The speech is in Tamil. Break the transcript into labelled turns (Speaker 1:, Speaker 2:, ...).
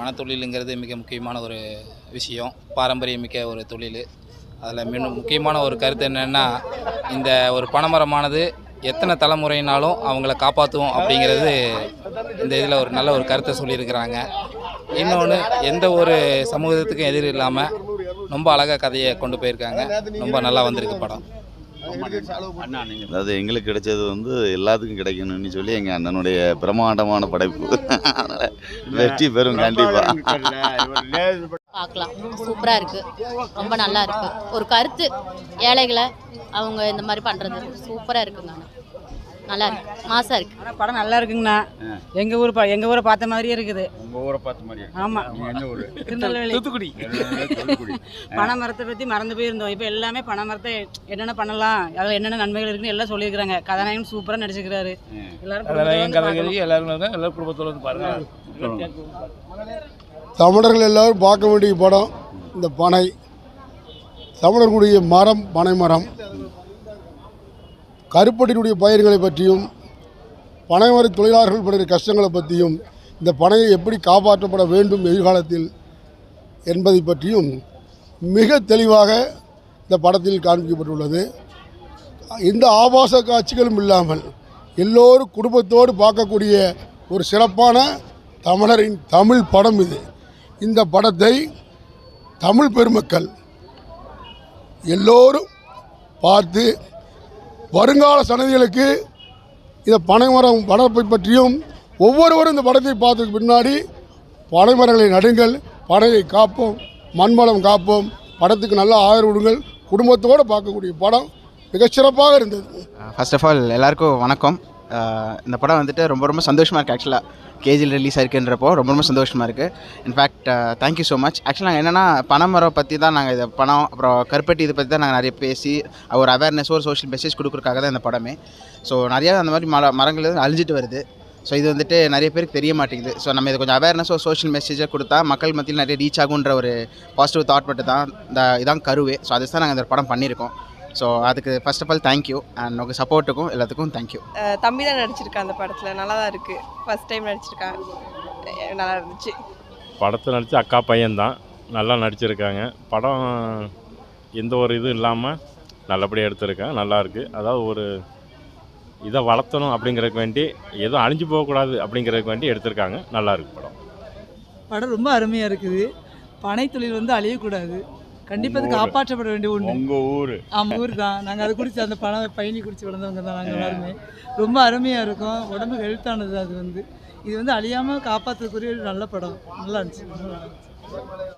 Speaker 1: பணத்தொழிலுங்கிறது மிக முக்கியமான ஒரு விஷயம். பாரம்பரியமிக்க ஒரு தொழில். அதில் மிக முக்கியமான ஒரு கருத்து என்னென்னா இந்த ஒரு பனைமரமானது எத்தனை தலைமுறையினாலும் அவங்கள காப்பாற்றுவோம் அப்படிங்கிறது இந்த இதில் ஒரு நல்ல ஒரு கருத்தை சொல்லியிருக்கிறாங்க. இன்னொன்று எந்த ஒரு சமூகத்துக்கும் எதிர் இல்லாமல் ரொம்ப அழகாக கதையை கொண்டு போயிருக்காங்க. ரொம்ப நல்லா வந்திருக்கு படம்.
Speaker 2: அதாவது எங்களுக்கு கிடைச்சது வந்து எல்லாத்துக்கும் கிடைக்கணும்னு சொல்லி எங்கள் அண்ணனுடைய பிரம்மாண்டமான படைப்பு. அதனால வெற்றி பெறும் கண்டிப்பாக
Speaker 3: பார்க்கலாம். சூப்பராக இருக்குது ரொம்ப நல்லா இருக்குது ஒரு கருத்து ஏழைகளை அவங்க இந்த மாதிரி பண்ணுறது சூப்பராக இருக்குங்க. நல்லா இருக்கு. மாசாக இருக்குது
Speaker 4: ஆனால் படம் நல்லா இருக்குங்கண்ணா. எங்கள் ஊர் ப எங்கள் ஊரை பார்த்த மாதிரியே இருக்குது.
Speaker 5: உங்கள் ஊரை பார்த்த மாதிரி
Speaker 4: ஆமாம்
Speaker 5: நீங்கள் எந்த ஊர்?
Speaker 4: திருநெல்வேலி.
Speaker 5: தூத்துக்குடி. தூத்துக்குடி.
Speaker 4: பனை மரத்தை பற்றி மறந்து போயிருந்தோம். இப்போ எல்லாமே பனை மரத்தை என்னென்ன பண்ணலாம்? அதில் என்னென்ன நன்மைகள் இருக்குன்னு எல்லாம் சொல்லியிருக்கிறாங்க. கதாநாயகன் சூப்பராக நடிச்சிருக்கிறாரு. எல்லாரும் குடும்பத்தோட வந்து பார்க்கணும்.
Speaker 6: எல்லாரும் எல்லாரும் குடும்பத்தோட வந்து பாருங்க
Speaker 7: தமிழர்கள் எல்லாரும் பார்க்க வேண்டிய படம் இந்த பனை. தமிழர்களுடைய மரம் பனை மரம் கருப்பட்டினுடைய பயிர்களை பற்றியும் பனைமர தொழிலாளர்கள் படுகிற கஷ்டங்களை பற்றியும் இந்த பனையை எப்படி காப்பாற்றப்பட வேண்டும் எதிர்காலத்தில் என்பதை பற்றியும் மிக தெளிவாக இந்த படத்தில் காண்பிக்கப்பட்டுள்ளது. எந்த ஆபாச காட்சிகளும் இல்லாமல் எல்லோரும் குடும்பத்தோடு பார்க்கக்கூடிய ஒரு சிறப்பான தமிழரின் தமிழ் படம் இது. இந்த படத்தை தமிழ் பெருமக்கள் எல்லோரும் பார்த்து வருங்கால சன்னதிகளுக்கு இந்த பனைமரம் வளர்ப்பை பற்றியும் ஒவ்வொருவரும் இந்த படத்தை பார்த்ததுக்கு பின்னாடி பனைமரங்களை நடுங்கள் பனையை காப்போம் மண்வளம் காப்போம் படத்துக்கு நல்ல ஆதரவு விடுங்கள் குடும்பத்தோடு பார்க்கக்கூடிய படம் மிகச்சிறப்பாக இருந்தது.
Speaker 8: ஃபர்ஸ்ட் ஆஃப் ஆல் எல்லாருக்கும் வணக்கம். இந்த படம் வந்துட்டு ரொம்ப ரொம்ப சந்தோஷமாக இருக்குது ஆக்சுவலாக கேஜியில் ரிலீஸ் ஆயிருக்குன்றப்போ ரொம்ப ரொம்ப சந்தோஷமாக இருக்குது இன்ஃபேக்ட் தேங்க்யூ ஸோ மச் ஆக்சுவலாக நாங்கள் என்னென்னா பணமரம் பற்றி தான் நாங்கள் இதை பணம் அப்புறம் கருப்பட்டி இதை பற்றி தான் நாங்கள் நிறைய பேசி ஒரு அவேர்னஸ் ஒரு சோஷியல் மெசேஜ் கொடுக்குறக்காக தான் இந்த படமே. ஸோ நிறையா அந்த மாதிரி மர மரங்கள் வந்து அழிஞ்சிட்டு வருது. ஸோ இது வந்துட்டு நிறைய பேருக்கு தெரிய மாட்டேங்குது. ஸோ நம்ம இது கொஞ்சம் அவேர்னஸ் ஒரு சோஷியல் மெசேஜாக கொடுத்தா மக்கள் மத்தியில் நிறைய ரீச் ஆகுன்ற ஒரு பாசிட்டிவ் தாட் மட்டும் தான் இந்த இதான் கருவே. ஸோ அது தான் நாங்கள் இந்த படம் பண்ணியிருக்கோம். ஸோ அதுக்கு first of all thank you and உங்கள் சப்போர்ட்டுக்கும் எல்லாத்துக்கும் தேங்க்யூ
Speaker 9: தம்பி தான் நடிச்சிருக்கான் அந்த படத்தில். நல்லா தான் இருக்குது ஃபர்ஸ்ட் டைம் நடிச்சிருக்கான் அஹ் நல்லா இருந்துச்சு.
Speaker 6: படத்தை நடித்த அக்கா பையன்தான். நல்லா நடிச்சிருக்காங்க. படம் எந்த ஒரு இதுவும் இல்லாமல் நல்லபடியாக எடுத்திருக்கேன் நல்லா இருக்கு. அதாவது ஒரு இதை வளர்த்தணும் அப்படிங்கிறதுக்கு வேண்டி எதுவும் அழிஞ்சு போகக்கூடாது அப்படிங்கிறதுக்கு வேண்டி எடுத்திருக்காங்க. நல்லா இருக்கு படம்.
Speaker 4: படம் ரொம்ப அருமையாக இருக்குது. பனை தொழில் வந்து அழியக்கூடாது. கண்டிப்பாக அது
Speaker 5: உங்க.
Speaker 4: காப்பாற்றப்பட வேண்டிய ஒன்று
Speaker 5: உங்கள் ஊர்.
Speaker 4: ஆமாம் ஊர். தான் நாங்கள் அதை குடிச்சு அந்த பணம் பயணி குடிச்சு வளர்ந்தவங்க தான் நாங்கள் எல்லாருமே. ரொம்ப அருமையாக இருக்கும். உடம்பு ஹெல்த்தானது அது வந்து. இது வந்து அழியாமல் காப்பாற்றக்கூடிய ஒரு நல்ல படம். நல்லா இருந்துச்சு.